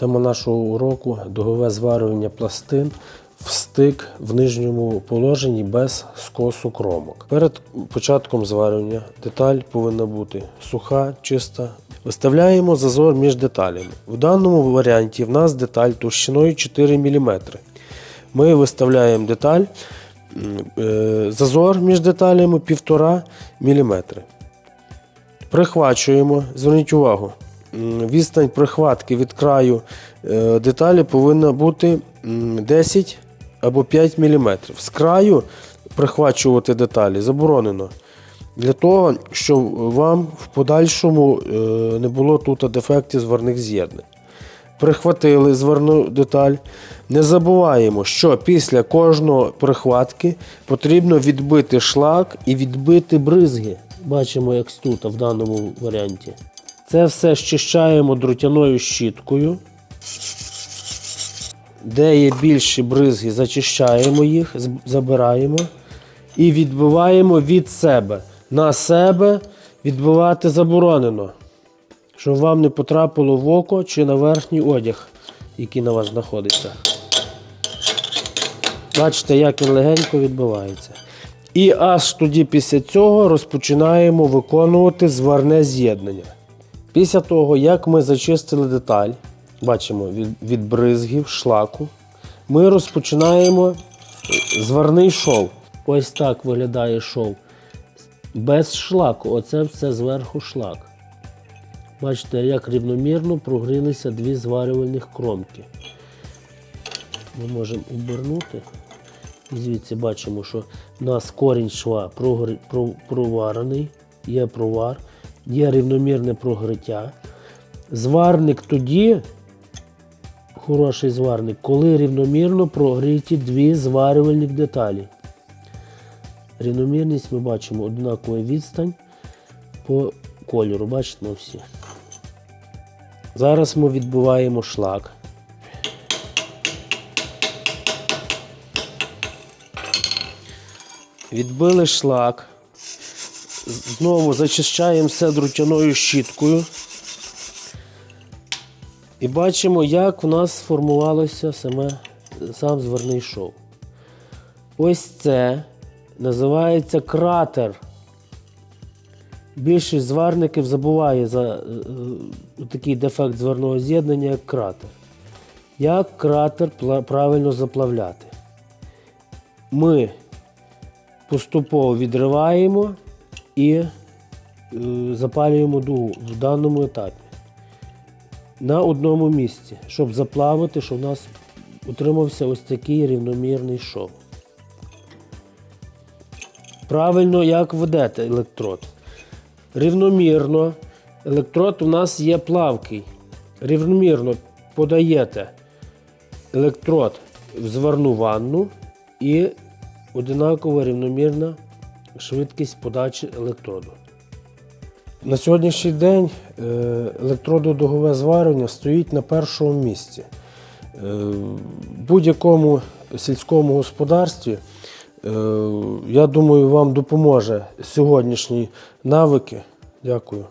Тема нашого уроку дугове зварювання пластин в стик в нижньому положенні без скосу кромок. Перед початком зварювання деталь повинна бути суха, чиста. Виставляємо зазор між деталями. В даному варіанті в нас деталь товщиною 4 мм. Ми виставляємо деталь, е, зазор між деталями 1,5 мм. Прихвачуємо, зверніть увагу, відстань прихватки від краю е, деталі повинна бути 10 або 5 мм. З краю прихвачувати деталі заборонено. Для того, щоб вам в подальшому е, не було тут дефектів зварних з'єднань. Прихватили зверну деталь. Не забуваємо, що після кожного прихватки потрібно відбити шлак і відбити бризги. Бачимо, як тут в даному варіанті. Це все щищаємо друтяною щіткою. Де є більші бризги, зачищаємо їх, забираємо і відбиваємо від себе. На себе відбивати заборонено, щоб вам не потрапило в око чи на верхній одяг, який на вас знаходиться. Бачите, як він легенько відбивається. І аж тоді після цього розпочинаємо виконувати зварне з'єднання. Після того, як ми зачистили деталь, бачимо від, від бризгів, шлаку, ми розпочинаємо зварний шов. Ось так виглядає шов. Без шлаку. Оце все зверху шлак. Бачите, як рівномірно прогрілися дві зварювальних кромки. Ми можемо обернути. І звідси бачимо, що у нас корінь шва проварений, є провар, є рівномірне прогриття. Зварник тоді, хороший зварник, коли рівномірно прогріті дві зварювальні деталі. Рівномірність ми бачимо однакову відстань по кольору, бачите всі. Зараз ми відбиваємо шлак. Відбили шлак. Знову зачищаємо все друтяною щіткою. І бачимо, як у нас сформувалося саме сам зверний шов. Ось це називається кратер. Більшість зварників забуває за е, е, такий дефект зверного з'єднання, як кратер. Як кратер правильно заплавляти? Ми поступово відриваємо і е, запалюємо дугу в даному етапі. На одному місці, щоб заплавити, щоб у нас утримався ось такий рівномірний шов. Правильно, як ведете електрод. Рівномірно. Електрод у нас є плавкий. Рівномірно подаєте електрод в зварну ванну і одинакова рівномірна швидкість подачі електроду. На сьогоднішній день е, електрододугове зварення стоїть на першому місці. Е, будь-якому сільському господарстві, е, я думаю, вам допоможе сьогоднішні навики. Дякую.